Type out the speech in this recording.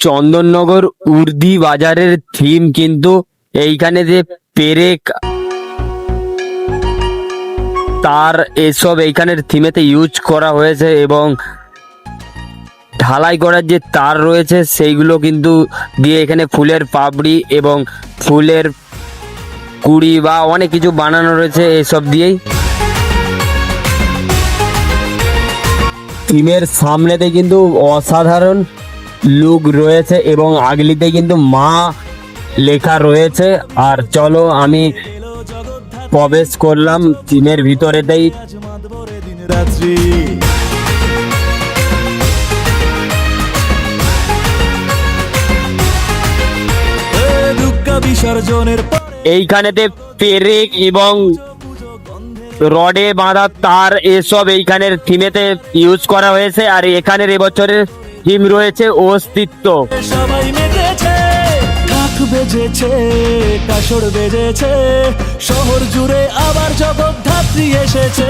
চন্দননগর উর্দি বাজারের থিম কিন্তু এইখানে যে পেরেক, তার এসব এইখানের থিমেতে ইউজ করা হয়েছে এবং ঢালাই করার যে তার রয়েছে সেইগুলো কিন্তু দিয়ে এখানে ফুলের পাপড়ি এবং ফুলের কুড়ি বা অনেক কিছু বানানো রয়েছে এসব দিয়েই। থিমের সামনেতে কিন্তু অসাধারণ লুক রয়েছে এবং আগলিতে কিন্তু মা লেখা রয়েছে। আর চলো আমি প্রবেশ করলাম থিমের ভিতরেতেই। এইখানেতে পেরেক এবং রডে বাঁধা তার এসব এইখানের থিমেতে ইউজ করা হয়েছে। আর এখানের এবছরের থিম রয়েছে অস্তিত্ব। সবাই মেতেছে, কাক বেজেছে কাসর বেজেছে, শহর জুড়ে আবার জগৎ ধাত্রী এসেছে।